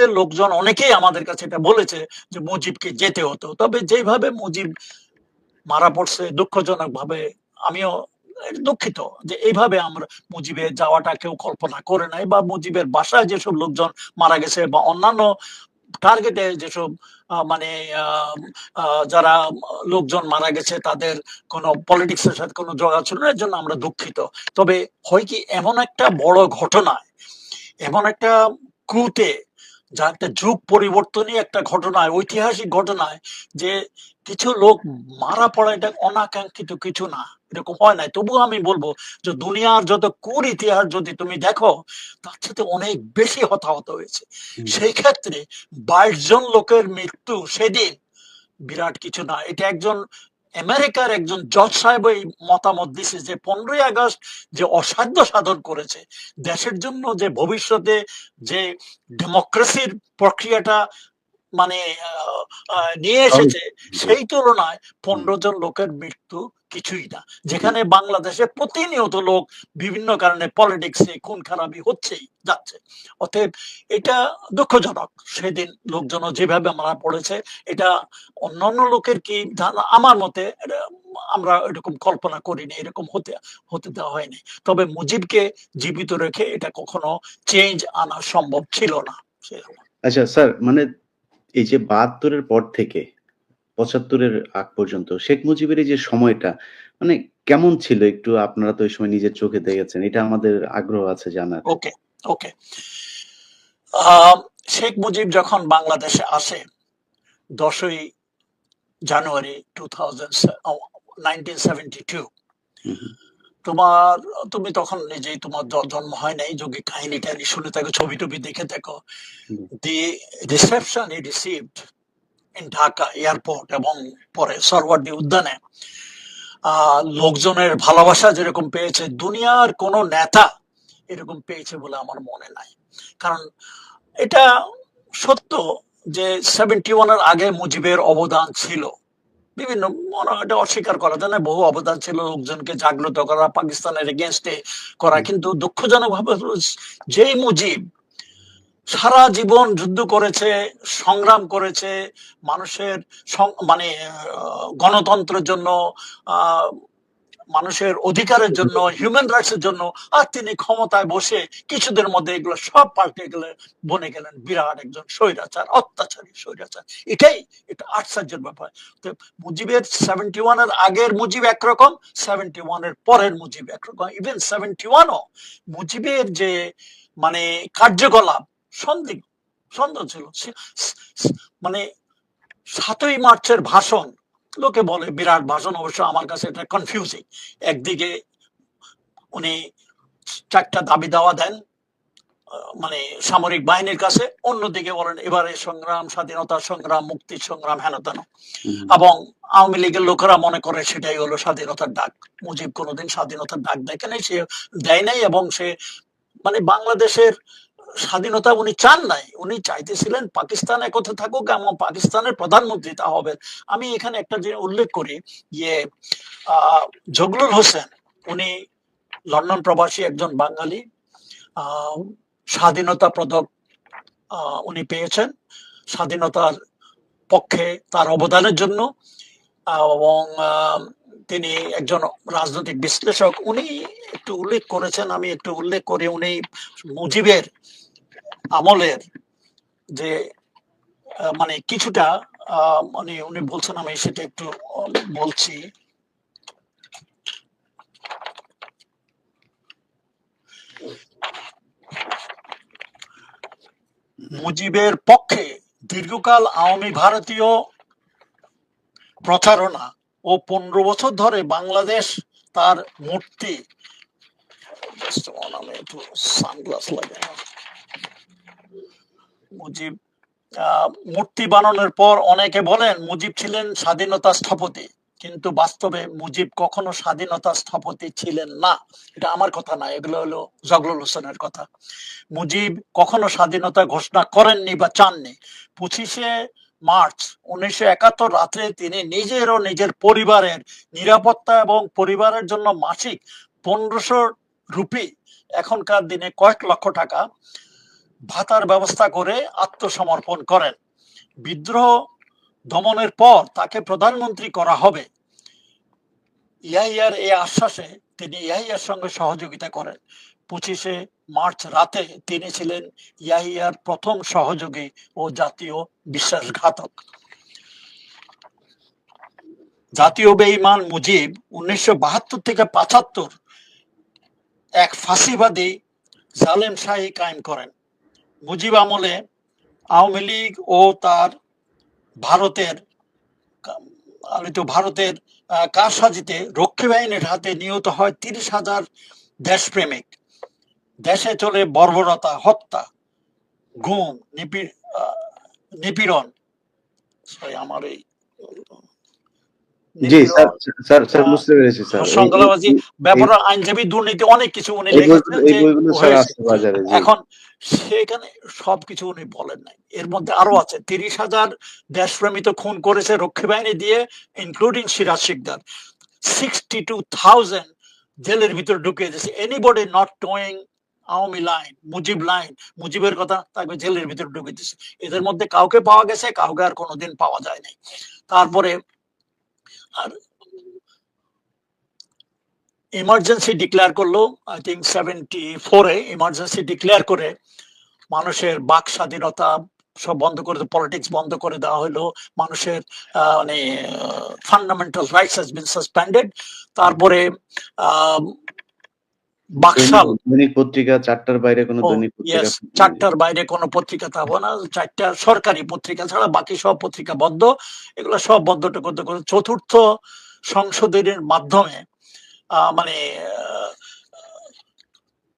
মিছিলের লোকজন অনেকেই আমাদের কাছে এটা বলেছে যে মুজিবকে যেতে হতো। তবে যেভাবে মুজিব মারা পড়ছে দুঃখজনক ভাবে আমিও দুঃখিত যে এইভাবে আমরা মুজিবের যাওয়াটা কেউ কল্পনা করে নাই বা মুজিবের বাসায় যেসব লোকজন মারা গেছে বা অন্যান্য টার্গেটে যেসব মানে যারা লোকজন মারা গেছে তাদের কোনো পলিটিক্স এর সাথে কোনো যোগাযোগ ছিল না, এর জন্য আমরা দুঃখিত। তবে হয় কি এমন একটা বড় ঘটনায়, এমন একটা ক্রুতে যা একটা যুগ পরিবর্তনই একটা ঘটনায় ঐতিহাসিক ঘটনায় যে কিছু লোক মারা পড়া এটা অনাকাঙ্ক্ষিত কিছু না এরকম হয় নাই। তবুও আমি বলব যে দুনিয়ার যত কুর ইতিহাস যদি তুমি দেখো তার সাথে অনেক বেশি হতাহত হয়েছে। সেই ক্ষেত্রে বাইশ জন লোকের মৃত্যু সেদিন বিরাট কিছু না। এটা একজন আমেরিকার একজন জজ সাহেব এই মতামত দিছে যে পনেরোই আগস্ট যে অসাধ্য সাধন করেছে, দেশের জন্য যে ভবিষ্যতে যে ডেমোক্রেসির প্রক্রিয়াটা মানে নিয়ে এসেছে সেই তুলনায় পনেরো জন লোকের মৃত্যু কিছুই না। যেখানে বাংলাদেশে প্রতিনিয়ত লোক বিভিন্ন কারণে পলিটিক্সে খুন খারাপি হচ্ছেই যাচ্ছে। অতএব এটা দুঃখজনক। সেদিন লোকজন যেভাবে মারা পড়েছে এটা অন্যান্য লোকের কি আমার মতে আমরা এরকম কল্পনা করিনি এরকম হতে হতে দেওয়া হয়নি। তবে মুজিবকে জীবিত রেখে এটা কখনো চেঞ্জ আনা সম্ভব ছিল না। আচ্ছা স্যার মানে এই যে বাহাত্তরের পর থেকে পঁচাত্তরের আগ পর্যন্ত শেখ মুজিবের এই যে সময়টা মানে কেমন ছিল? একটু আপনারা তো ওই সময় নিজের চোখে দেখেছেন এটা আমাদের আগ্রহ আছে জানার। ওকে ওকে। শেখ মুজিব যখন বাংলাদেশে আসে দশই জানুয়ারি টু থাউজেন্ড তোমার তুমি তখন নিজেই তোমার জন্ম হয় নাই যোগী কাহিনীটা শুনে থাকো ছবি টবি দেখে থাকো। The reception I received in Dhaka airport এবং পরে সরওয়ার্দী উদ্যানে লোকজনের ভালোবাসা যেরকম পেয়েছে দুনিয়ার কোন নেতা এরকম পেয়েছে বলে আমার মনে নাই। কারণ এটা সত্য যে সেভেন্টি ওয়ানের আগে মুজিবের অবদান ছিল। বিভিন্ন এটা অস্বীকার করা যায় না। বহু অবদান ছিল লোকজনকে জাগ্রত করা পাকিস্তানের এগেনস্টে করা। কিন্তু দুঃখজনক ভাবে যেই মুজিব সারা জীবন যুদ্ধ করেছে সংগ্রাম করেছে মানুষের মানে গণতন্ত্রের জন্য আহ, মানুষের অধিকারের জন্য হিউম্যান রাইটস এর জন্য, আর তিনি ক্ষমতায় বসে কিছুদের মধ্যে এগুলো সব পাল্টে গেলে, বনে গেলেন বিরাট একজন স্বৈরাচার, অত্যাচারী স্বৈরাচার। এটাই, এটা আশ্চর্যের ব্যাপার। মুজিবের সেভেন্টি ওয়ানের আগের মুজিব একরকম সেভেন্টি ওয়ানের পরের মুজিব একরকম। ইভেন সেভেন্টি ওয়ানও মুজিবের যে মানে কার্যকলাপ সন্দিগ্ধ সন্দেহ ছিল। মানে সাতই মার্চের ভাষণ লোকে বলে বিরাট ভাষণ অবশ্য আমার কাছে এটা কনফিউজিং একদিকে উনি চারটা দাবি দাওয়া দেন মানে সামরিক বাহিনীর কাছে অন্যদিকে বলেন এবারে সংগ্রাম স্বাধীনতা সংগ্রাম মুক্তি সংগ্রাম হেন তেন। এবং আওয়ামী লীগের লোকেরা মনে করে সেটাই হলো স্বাধীনতার ডাক। মুজিব কোনোদিন স্বাধীনতার ডাক দেখে নাই সে দেয় নাই এবং সে মানে বাংলাদেশের স্বাধীনতা উনি চান নাই। উনি চাইতেছিলেন পাকিস্তান একথা থাকুক এবং পাকিস্তানের প্রধানমন্ত্রী তা হবেন। আমি এখানে একটা যে উল্লেখ করি আহ, জগলুল হোসেন উনি লন্ডন প্রবাসী একজন বাঙালি। স্বাধীনতা পদক উনি পেয়েছেন। স্বাধীনতার পক্ষে তার অবদানের জন্য। এবং তিনি একজন রাজনৈতিক বিশ্লেষক। উনি একটু উল্লেখ করেছেন আমি একটু উল্লেখ করি। উনি মুজিবের আমলের যে মানে কিছুটা মানে উনি বলছেন, আমি সেটা একটু বলছি। মুজিবের পক্ষে দীর্ঘকাল আওয়ামী ভারতীয় প্রচারণা ও পনেরো বছর ধরে বাংলাদেশ তার মূর্তি। একটু সানগ্লাস লাগাই মুজিব মূর্তি বানানোর পর অনেকে বলেন মুজিব ছিলেন স্বাধীনতা স্থপতি। কিন্তু বাস্তবে মুজিব কখনো স্বাধীনতা স্থপতি ছিলেন না। এটা আমার কথা না, এগুলো হলো জগলুল হোসেনের কথা। মুজিব কখনো স্বাধীনতা ঘোষণা করেননি বা চাননি। পঁচিশে মার্চ উনিশশো একাত্তর রাত্রে তিনি নিজের ও নিজের পরিবারের নিরাপত্তা এবং পরিবারের জন্য মাসিক পনেরোশো রুপি, এখনকার দিনে কয়েক লক্ষ টাকা ভাতার ব্যবস্থা করে আত্মসমর্পণ করেন। বিদ্রোহ দমনের পর তাকে প্রধানমন্ত্রী করা হবে। ইয়াহিয়ার এই আশ্বাসে তিনি ইয়াহিয়ার সঙ্গে সহযোগিতা করেন। পঁচিশে মার্চ রাতে তিনি ছিলেন ইয়াহিয়ার প্রথম সহযোগী ও জাতীয় বিশ্বাসঘাতক। জাতীয় বেঈমান মুজিব উনিশশো বাহাত্তর থেকে পাঁচাত্তর এক ফাঁসিবাদী জালেম শাহী কায়েম করেন। মুজিব আমলে আওয়ামী লীগ ও তার ভারতের ভারতের কারসাজিতে রক্ষী বাহিনীর হাতে নিহত হয় তিরিশ হাজার দেশপ্রেমিক। দেশে চলে বর্বরতা, হত্যা, গুম নিপীড় নিপীড়ন। আমার এই জি স্যার স্যার স্যার বুঝতে পেরেছি স্যার। এই- সংখ্যালঘুবাদী আইনজীবী দুর্নীতি অনেক কিছু উনি লিখেছেন এই যে বইগুলো স্যার হয়েছে। আছে বাজারে জি। এখন সেখানে সবকিছু উনি বলেন নাই। এর মধ্যে আরও আছে তিরিশ হাজার দেশপ্রেমিত খুন করেছে রক্ষী বাহিনী দিয়ে including Siraj Sikdar. Sixty two thousand জেলের ভিতরে ঢুকিয়ে দিয়েছে। Anybody not toeing Awami line Mujib line মুজিবের কথা তাকে জেলের ভিতরে ঢুকিয়ে দিয়েছে। এদের মধ্যে কাউকে পাওয়া গেছে কাউকে আর কোনোদিন পাওয়া যায় নাই। তারপরে আর ইমার্জেন্সি ডিক্লেয়ার করল আই থিঙ্ক সেভেন্টি ফোরে ইমার্জেন্সি ডিক্লেয়ার করে মানুষের বাক স্বাধীনতা সব বন্ধ করে পলিটিক্স বন্ধ করে দেওয়া হলো, মানুষের মানে fundamental rights has been suspended তারপরে বাকশাল। দৈনিক- পত্রিকা চারটার বাইরে কোনো দৈনিক পত্রিকা চারটার বাইরে কোনো পত্রিকা থাকব না। চারটা সরকারি পত্রিকা ছাড়া বাকি সব পত্রিকা বন্ধ। এগুলো সব বন্ধ করতে করতে চতুর্থ সংশোধনের মাধ্যমে মানে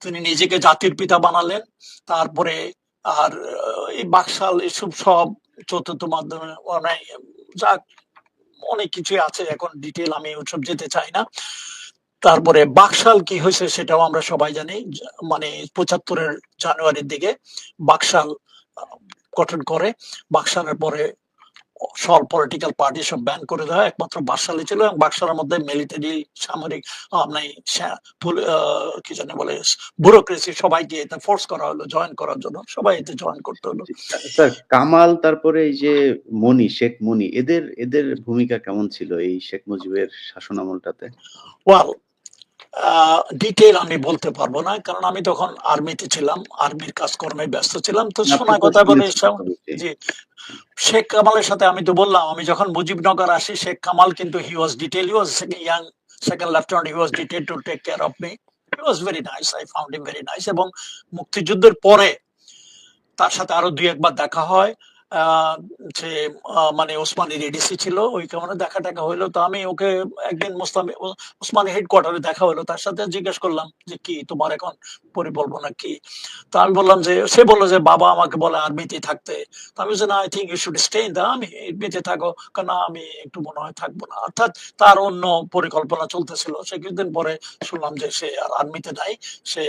তিনি নিজেকে জাতির পিতা বানালেন। তারপরে আর এই বাকশাল এসব সব চতুর্থ মাধ্যমে মানে যাক অনেক কিছুই আছে। এখন ডিটেল আমি ওসব যেতে চাই না। তারপরে বাকশাল কি হয়েছে সেটাও আমরা সবাই জানি মানে পঁচাত্তরের জানুয়ারির দিকে বাকশাল গঠন করে। বাকশালের পরে সব পলিটিক্যাল পার্টি সব ব্যান করে দেওয়া একমাত্র বাকশালে ছিল এবং বাকশালের মধ্যে মিলিটারি সামরিক মানে কি জানি বলে ব্যুরোক্রেসি সবাইকে এতে ফোর্স করা হলো জয়েন করার জন্য। সবাই এতে জয়েন করতে হলো। স্যার কামাল তারপরে এই যে মনি শেখ মনি এদের এদের ভূমিকা কেমন ছিল এই শেখ মুজিবের শাসন আমলটাতে? ওয়াল ডিটেল আমি বলতে পারব না কারণ আমি তখন আর্মিতে ছিলাম আর্মির কাজকর্মে ব্যস্ত ছিলাম। তো শোনা কথা বলে। জি। শেখ কামালের সাথে আমি তো বললাম আমি যখন মুজিবনগর আসি শেখ কামাল কিন্তু he was detail he was young second lieutenant he was detail to take care of me he was very nice I found him very nice এবং মুক্তিযুদ্ধের পরে তার সাথে আরও দুই একবার দেখা হয়। সে মানে ওসমানী রেডিসি ছিল, ওই কারণে দেখা টাকা হইল। তো আমি ওকে একদিন মুস্তামি ওসমানী হেডকোয়ার্টারে দেখা হলো তার সাথে জিজ্ঞেস করলাম যে, কি তোমার এখন পরিকল্পনা কি? তো আমি বললাম যে, সে বলল যে, বাবা আমাকে বলে আর্মিতে থাকতে। তো আমি বলছি, না I think you should stay in the army আর্মিতে থাকো। কারণ আমি একটু মনে হয় থাকব না। অর্থাৎ তার অন্য পরিকল্পনা চলতেছিল। সে কিছুদিন পরে শুনলাম যে, সে আর আর্মিতে নাই, সে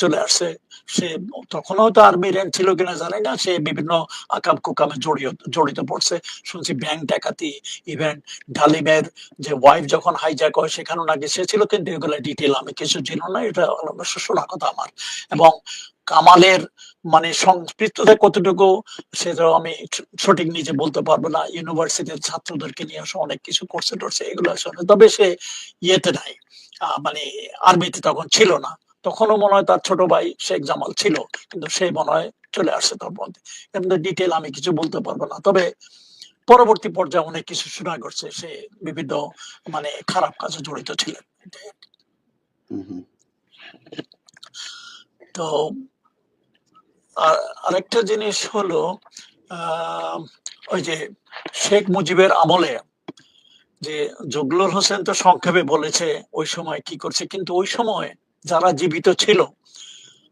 চলে আসছে। সে তখন হয়তো আর্মি র্যাঙ্ক ছিল কিনা জানি না, সে বিভিন্ন আকাম কুকামে জড়িত জড়িত পড়ছে। শুনছি ব্যাংক ডাকাতি ইভেন ডালিমের যে ওয়াইফ যখন হাইজ্যাক হয়, সেখানেও নাকি সে ছিল, কিন্তু এগুলো ডিটেল আমি কিছু ছিল না, এটা অবশ্য শোনা কথা আমার। এবং কামালের মানে সংস্কৃততে কতটুকু সেটা আমি সঠিক নিজে বলতে পারব না ইউনিভার্সিটির ছাত্রদেরকে নিয়ে আসে অনেক কিছু করছে, টরছে, এগুলো আসলে তবে সে ইয়েতে নাই। মানে আর্মিতে তখন ছিল না। তখনও মনে হয় তার ছোট ভাই শেখ জামাল ছিল, কিন্তু সে মনে হয় চলে আসছে তার মধ্যে। কিন্তু ডিটেল আমি কিছু বলতে পারব না। তবে পরবর্তী পর্যায়ে অনেক কিছু শোনা করছে সে বিভিন্ন মানে খারাপ কাজে জড়িত ছিলেন। তো আর আরেকটা জিনিস হলো আহ, ওই যে শেখ মুজিবের আমলে যে জগলুল হোসেন তো সংক্ষেপে বলেছে ওই সময় কি করছে? কিন্তু ওই সময় যারা জীবিত ছিল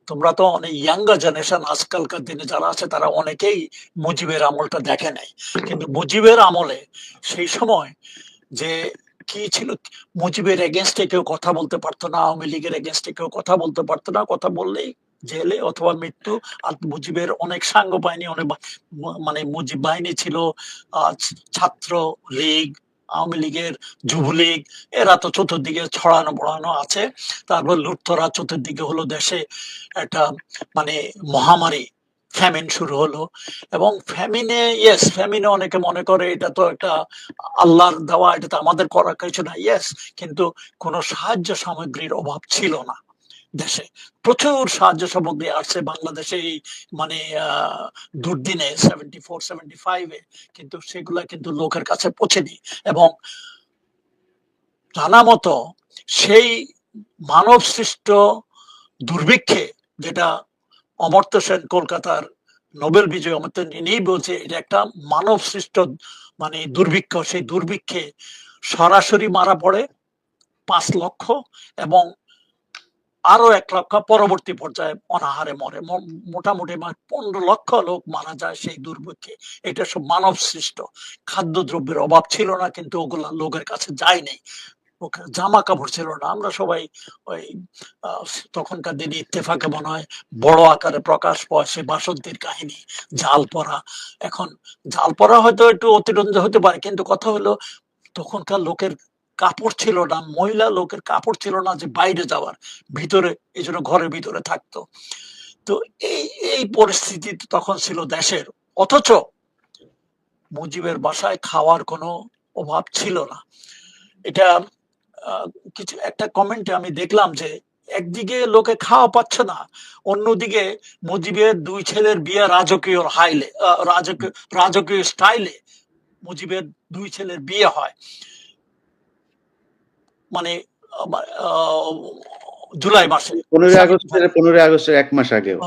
তোমরা তো অনেক ইয়াঙ্গার জেনারেশন আজকালকার দিনে যারা আছে, তারা অনেকেই মুজিবের আমলটা দেখে নাই। কিন্তু মুজিবের আমলে সেই সময় যে কি ছিল, মুজিবের এগেনস্টে কেউ কথা বলতে পারতো না, আওয়ামী লীগের এগেনস্টে কেউ কথা বলতে পারতো না, কথা বললেই জেলে অথবা মৃত্যু, আর মুজিবের অনেক সাঙ্গ বাহিনী অনেক মানে মুজিব বাহিনী ছিল ছাত্র লীগ আওয়ামী লীগের যুবলীগ এরা তো চতুর্দিকে ছড়ানো বড়ানো আছে। তারপর লুটতরা চতুর্দিকে হলো দেশে একটা মানে মহামারী, ফ্যামিন শুরু হলো। এবং ফ্যামিনে ইয়েস ফ্যামিনে অনেকে মনে করে এটা তো একটা আল্লাহর দেওয়া, এটা তো আমাদের করার কিছু না ইয়েস কিন্তু কোনো সাহায্য সামগ্রীর অভাব ছিল না। দেশে। প্রচুর সাহায্য সামগ্রী আসছে বাংলাদেশে মানে আহ, দুর্দিনে সেভেন্টি ফোর সেভেন্টি ফাইভে কিন্তু সেগুলা কিন্তু লোকের কাছে পৌঁছেনি। এবং জানা মতো সেই মানব সৃষ্ট দুর্ভিক্ষে যেটা অমর্ত্য সেন কলকাতার নোবেল বিজয় অমর্ত্য নিয়েই বলছে এটা একটা মানব সৃষ্ট মানে দুর্ভিক্ষ। সেই দুর্ভিক্ষে সরাসরি মারা পড়ে পাঁচ লক্ষ এবং আরও এক লক্ষ পরবর্তী পর্যায়ে অনাহারে মরে। মোটামুটি পনেরো লক্ষ লোক মারা যায় সেই দুর্ভিক্ষে। এটা সব মানব সৃষ্ট খাদ্যদ্রব্যের অভাব ছিল না, কিন্তু ওগুলা লোকের কাছে যায়নি। জামা কাপড় ছিল না। আমরা সবাই ওই তখনকার দিনে ইত্তেফাকে মনে হয় বড় আকারে প্রকাশ পায় সে বাসন্তীর কাহিনী, জাল পরা। এখন জাল পরা হয়তো একটু অতিরঞ্জ হতে পারে, কিন্তু কথা হলো তখনকার লোকের কাপড় ছিল না, মহিলা লোকের কাপড় ছিল না যে বাইরে যাওয়ার, ভিতরে, এই জন্য ঘরের ভিতরে থাকতো। তো এই এই পরিস্থিতি তখন ছিল দেশের। অথচ মুজিবের বাসায় খাওয়ার কোনো অভাব ছিল না। এটা কিছু, একটা কমেন্টে আমি দেখলাম যে একদিকে লোকে খাওয়া পাচ্ছে না, অন্যদিকে মুজিবের দুই ছেলের বিয়ে রাজকীয় হাইলে রাজকীয় রাজকীয় স্টাইলে মুজিবের দুই ছেলের বিয়ে হয়। মানে জুলাই মাসে। পনেরোই আগস্টের পনেরোই আগস্টের এক মাস আগেও।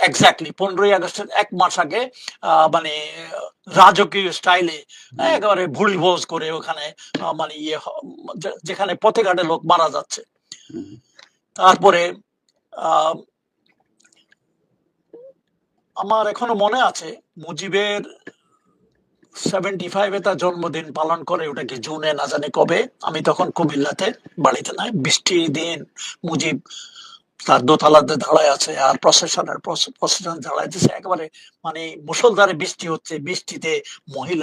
এক্স্যাক্টলি পনেরোই আগস্টের এক মাস আগে মানে রাজকীয় স্টাইলে একেবারে ভুল ভোজ করে ওখানে মানে ইয়ে যেখানে পথে ঘাটে লোক মারা যাচ্ছে। তারপরে আহ, আমার এখনও মনে আছে মুজিবের সেভেন্টি ফাইভে তার জন্মদিন পালন করে, ওটা কি জুনে না জানি কবে? আমি তখন কুমিল্লাতে বাড়িতে নাই। বৃষ্টির দিন, মুজিব তার দোতলাতে দাঁড়ায় আছে আর প্রসেশনের প্রসেশন দাঁড়াইতেছে একেবারে মানে মুসলধারে বৃষ্টি হচ্ছে। বৃষ্টিতে মহিলা